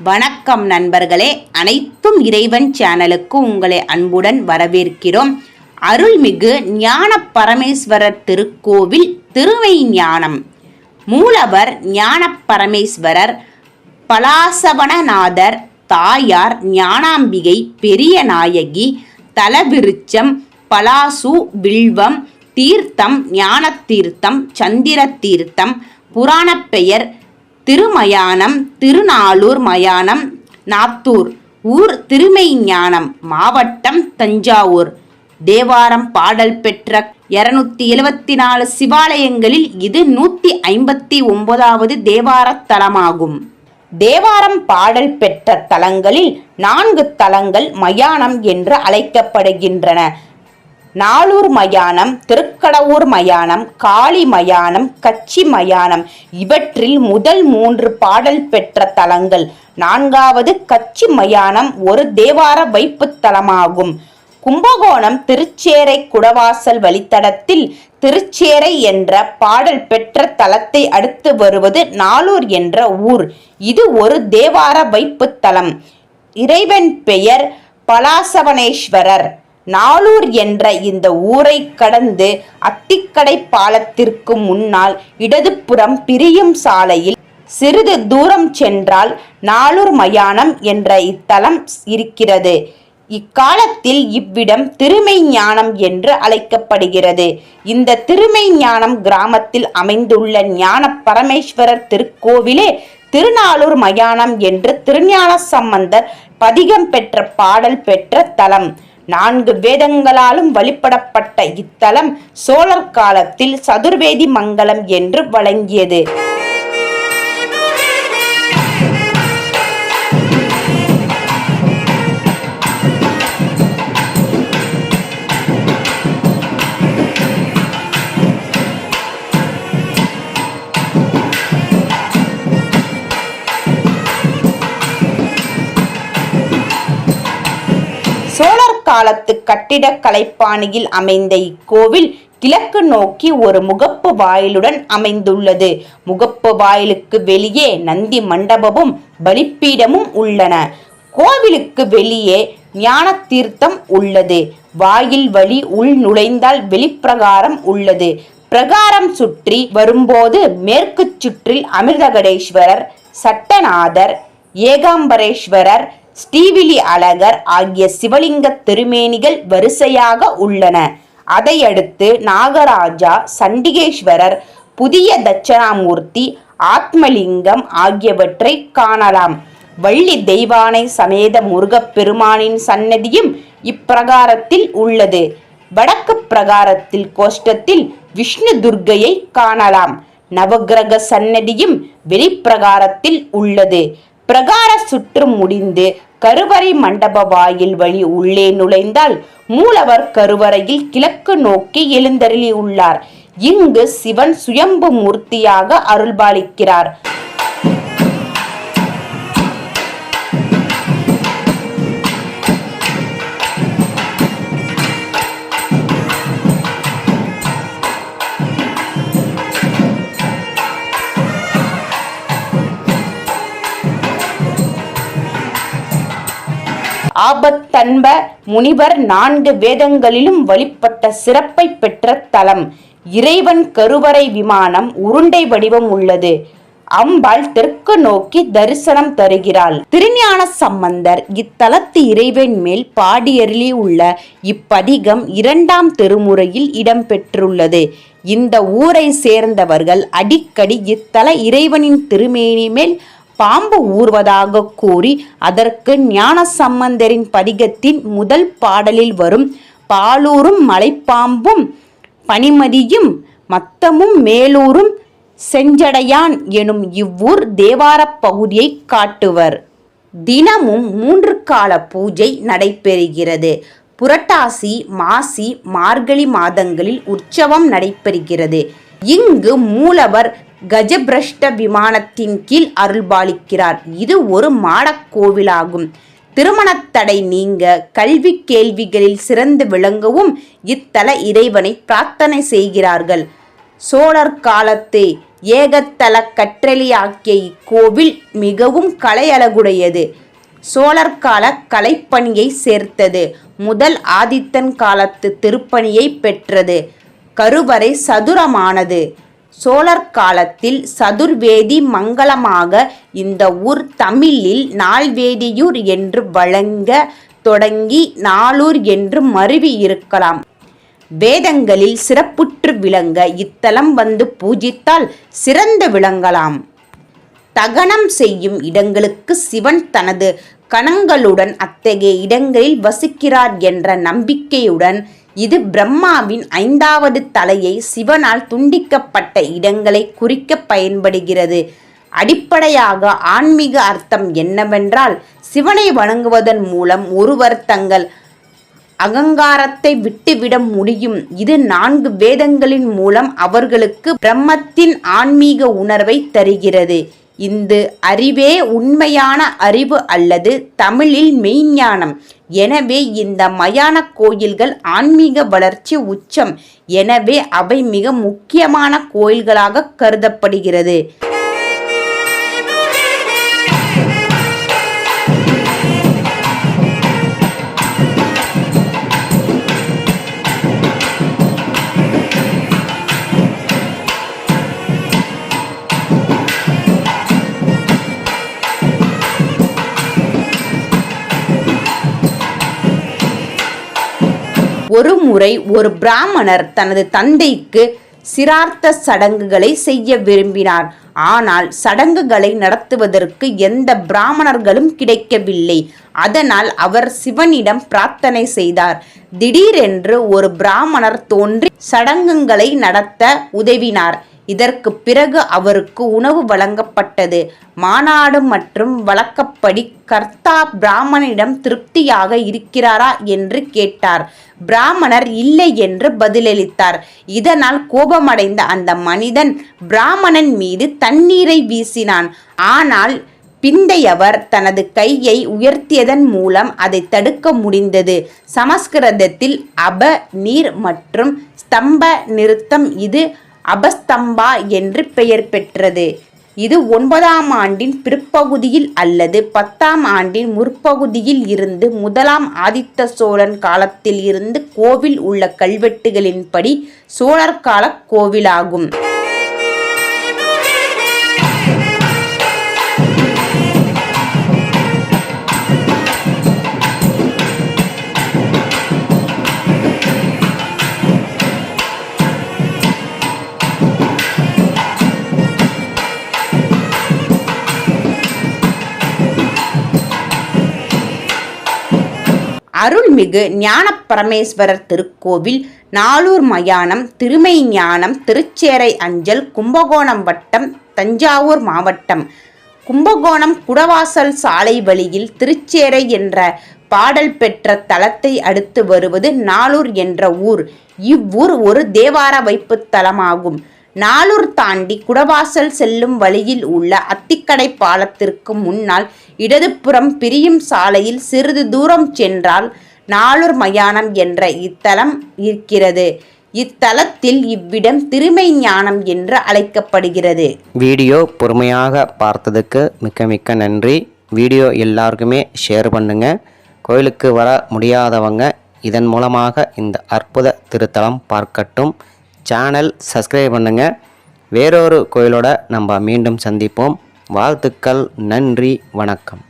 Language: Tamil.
வணக்கம் நண்பர்களே. அனைத்தும் இறைவன் சேனலுக்கு உங்களை அன்புடன் வரவேற்கிறோம். அருள்மிகு ஞான பரமேஸ்வரர் திருக்கோவில் திருவை ஞானம். மூலவர் ஞான பரமேஸ்வரர் பலாசவனநாதர் தாயார் ஞானாம்பிகை பெரிய நாயகி தலவிருச்சம் பலாசு வில்வம் தீர்த்தம் ஞான தீர்த்தம் சந்திர தீர்த்தம் புராணப் பெயர் திருமயானம் திருநாளூர் மயானம் நாத்தூர் ஊர் திருமெய்ஞானம் மாவட்டம் தஞ்சாவூர். தேவாரம் பாடல் பெற்ற இருநூத்தி எழுவத்தி நாலு சிவாலயங்களில் இது நூத்தி ஐம்பத்தி ஒன்பதாவது தேவார தலமாகும். தேவாரம் பாடல் பெற்ற தலங்களில் நான்கு தலங்கள் மயானம் என்று அழைக்கப்படுகின்றன. நாளூர் மயானம் திருக்கடவூர் மயானம் காளி மயானம் கச்சி மயானம் இவற்றில் முதல் மூன்று பாடல் பெற்ற தலங்கள். நான்காவது கச்சி மயானம் ஒரு தேவார வைப்புத்தலமாகும் கும்பகோணம் திருச்சேரை குடவாசல் வழித்தடத்தில் திருச்சேரை என்ற பாடல் பெற்ற தலத்தை அடுத்து வருவது நாளூர் என்ற ஊர். இது ஒரு தேவார வைப்புத்தலம் இறைவன் பெயர் பலாசவனேஸ்வரர். நாளூர் என்ற இந்த ஊரை கடந்து அத்திக்கடை பாலத்திற்கு முன்னால் இடதுபுறம் பிரியும் சாலையில் சிறிது தூரம் சென்றால் நாளூர் மயானம் என்ற இத்தலம் இருக்கிறது. இக்காலத்தில் இவ்விடம் திருமை ஞானம் என்று அழைக்கப்படுகிறது. இந்த திருமை ஞானம் கிராமத்தில் அமைந்துள்ள ஞான பரமேஸ்வரர் திருக்கோவிலே திருநாளூர் மயானம் என்று திருஞான சம்பந்தர் பதிகம் பெற்ற பாடல் பெற்ற தலம். நான்கு வேதங்களாலும் வழிபடப்பட்ட இத்தலம் சோழர் காலத்தில் சதுர்வேதி மங்கலம் என்று வழங்கியது. சோழர் காலத்து கட்டிடக் கலைப்பாணியில் அமைந்த இக்கோவில் கிழக்கு நோக்கி ஒரு முகப்பு வாயிலுடன் அமைந்துள்ளது. முகப்பு வாயிலுக்கு வெளியே நந்தி மண்டபமும் பலிப்பீடமும் உள்ளன. கோவிலுக்கு வெளியே ஞான தீர்த்தம் உள்ளது. வாயில் வழி உள் நுழைந்தால் வெளிப்பிரகாரம் உள்ளது. பிரகாரம் சுற்றி வரும்போது மேற்கு சுற்றில் அமிர்தகடேஸ்வரர் சட்டநாதர் ஏகாம்பரேஸ்வரர் ஸ்ரீவிலி அழகர் ஆகிய சிவலிங்க திருமேனிகள் வரிசையாக உள்ளன. அதையடுத்து நாகராஜா சண்டிகேஸ்வரர் புதிய தட்சணாமூர்த்தி ஆத்மலிங்கம் ஆகியவற்றை காணலாம். வள்ளி தெய்வானை சமேத முருகப்பெருமானின் சன்னதியும் இப்பிரகாரத்தில் உள்ளது. வடக்கு பிரகாரத்தில் கோஷ்டத்தில் விஷ்ணு துர்க்கையை காணலாம். நவக்கிரக சன்னதியும் வெளிப்பிரகாரத்தில் உள்ளது. பிரகார சுற்று முடிந்து கருவறை மண்டப வாயில் வழி உள்ளே நுழைந்தால் மூலவர் கருவறையில் கிழக்கு நோக்கி எழுந்தருளி உள்ளார் இங்கு சிவன் சுயம்பு மூர்த்தியாக அருள்பாலிக்கிறார். ஆபத்தன்ப முனிவர் நான்கு வேதங்களிலும் வழிபட்ட சிறப்பை பெற்ற தலம். இறைவன் கருவறை விமானம் உருண்டை வடிவம் உள்ளது. அம்பாள் தெற்கு நோக்கி தரிசனம் தருகிறாள். திருஞான சம்பந்தர் இத்தலத்து இறைவன் மேல் பாடியருளி உள்ள இப்பதிகம் இரண்டாம் திருமுறையில் இடம்பெற்றுள்ளது இந்த ஊரை சேர்ந்தவர்கள் அடிக்கடி இத்தல இறைவனின் திருமேனி மேல் பாம்பு ஊர்வதாக கூறி அதற்கு ஞான சம்பந்தரின் பதிகத்தின் முதல் பாடலில் வரும் பாலூரும் மலைப்பாம்பும் பனிமதியும் மத்தமும் மேலூரும் செஞ்சடையான் எனும் இவ்வூர் தேவாரப் பகுதியை காட்டுவர். தினமும் மூன்று கால பூஜை நடைபெறுகிறது. புரட்டாசி மாசி மார்கழி மாதங்களில் உற்சவம் நடைபெறுகிறது. இங்கு மூலவர் கஜபிரஷ்ட விமானத்தின் கீழ் அருள்பாலிக்கிறார். இது ஒரு மாடக் கோவிலாகும். திருமணத்தடை நீங்க கல்வி கேள்விகளில் சிறந்து விளங்கவும் இத்தல இறைவனை பிரார்த்தனை செய்கிறார்கள். சோழர் காலத்து ஏகத்தல கற்றலியாக்கிய இக்கோவில் மிகவும் கலையழகுடையது. சோழர் கால கலைப்பணியை சேர்த்தது. முதல் ஆதித்தன் காலத்து திருப்பணியை பெற்றது. கருவறை சதுரமானது. சோழர் காலத்தில் சதுர்வேதி மங்களமாக இந்த ஊர் தமிழில் நால்வேதியூர் என்று வழங்க தொடங்கி நாளூர் என்று மருவி இருக்கலாம். வேதங்களில் சிறப்புற்று விளங்க இத்தலம் வந்து பூஜித்தால் சிறந்து விளங்கலாம். தகனம் செய்யும் இடங்களுக்கு சிவன் தனது கணங்களுடன் அத்தகைய இடங்களில் வசிக்கிறார் என்ற நம்பிக்கையுடன் இது பிரம்மாவின் ஐந்தாவது தலையை சிவனால் துண்டிக்கப்பட்ட இடங்களை குறிக்க பயன்படுகிறது. அடிப்படையாக ஆன்மீக அர்த்தம் என்னவென்றால் சிவனை வணங்குவதன் மூலம் ஒருவர் தங்கள் அகங்காரத்தை விட்டுவிட முடியும். இது நான்கு வேதங்களின் மூலம் அவர்களுக்கு பிரம்மத்தின் ஆன்மீக உணர்வை தருகிறது. இந்த அறிவே உண்மையான அறிவு அல்லது தமிழில் மெய்ஞானம். எனவே இந்த மயான கோயில்கள் ஆன்மீக வளர்ச்சி உச்சம். எனவே அவை மிக முக்கியமான கோயில்களாக கருதப்படுகிறது. ஒரு முறை ஒரு பிராமணர் தனது தந்தைக்கு சிரார்த்த சடங்குகளை செய்ய விரும்பினார். ஆனால் சடங்குகளை நடத்துவதற்கு எந்த பிராமணர்களும் கிடைக்கவில்லை. அதனால் அவர் சிவனிடம் பிரார்த்தனை செய்தார். திடீரென்று ஒரு பிராமணர் தோன்றி சடங்குகளை நடத்த உதவினார். இதற்கு பிறகு அவருக்கு உணவு வழங்கப்பட்டது. மாநாடு மற்றும் வழக்கப்படி கர்த்தா பிராமணனிடம் திருப்தியாக இருக்கிறாரா என்று கேட்டார். பிராமணர் இல்லை என்று பதிலளித்தார். இதனால் கோபமடைந்த அந்த மனிதன் பிராமணன் மீது தண்ணீரை வீசினான். ஆனால் பிந்தையவர் தனது கையை உயர்த்தியதன் மூலம் அதை தடுக்க முடிந்தது. சமஸ்கிருதத்தில் அப நீர் மற்றும் ஸ்தம்ப நிறுத்தம் இது அபஸ்தம்பா என்று பெயர் பெற்றது. இது ஒன்பதாம் ஆண்டின் பிற்பகுதியில் அல்லது பத்தாம் ஆண்டின் முற்பகுதியில் இருந்து முதலாம் ஆதித்த சோழன் காலத்தில் இருந்து கோவில் உள்ள கல்வெட்டுகளின்படி சோழர் கால கோவிலாகும். அருள்மிகு ஞானப்பரமேஸ்வரர் திருக்கோவில் நாளூர் மயானம் திருமை ஞானம் திருச்சேரை அஞ்சல் கும்பகோணம் வட்டம் தஞ்சாவூர் மாவட்டம். கும்பகோணம் குடவாசல் சாலை வழியில் திருச்சேரை என்ற பாடல் பெற்ற தலத்தை அடுத்து வருவது நாளூர் என்ற ஊர். இவ்வூர் ஒரு தேவார வைப்பு தலமாகும். நாளூர் தாண்டி குடவாசல் செல்லும் வழியில் உள்ள அத்திக்கடை பாலத்திற்கு முன்னால் இடதுபுறம் பிரியும் சாலையில் சிறிது தூரம் சென்றால் நாளூர் மயானம் என்ற இத்தலம் இருக்கிறது. இத்தலத்தில் இவ்விடம் திருமை ஞானம் என்று அழைக்கப்படுகிறது. வீடியோ பொறுமையாக பார்த்ததுக்கு மிக்க மிக்க நன்றி. வீடியோ எல்லாருக்குமே ஷேர் பண்ணுங்கள் கோயிலுக்கு வர முடியாதவங்க இதன் மூலமாக இந்த அற்புத திருத்தலம் பார்க்கட்டும். சேனல் சப்ஸ்கிரைப் பண்ணுங்கள் வேறொரு கோயிலோட நம்ம மீண்டும் சந்திப்போம். வாழ்த்துக்கள் நன்றி வணக்கம்.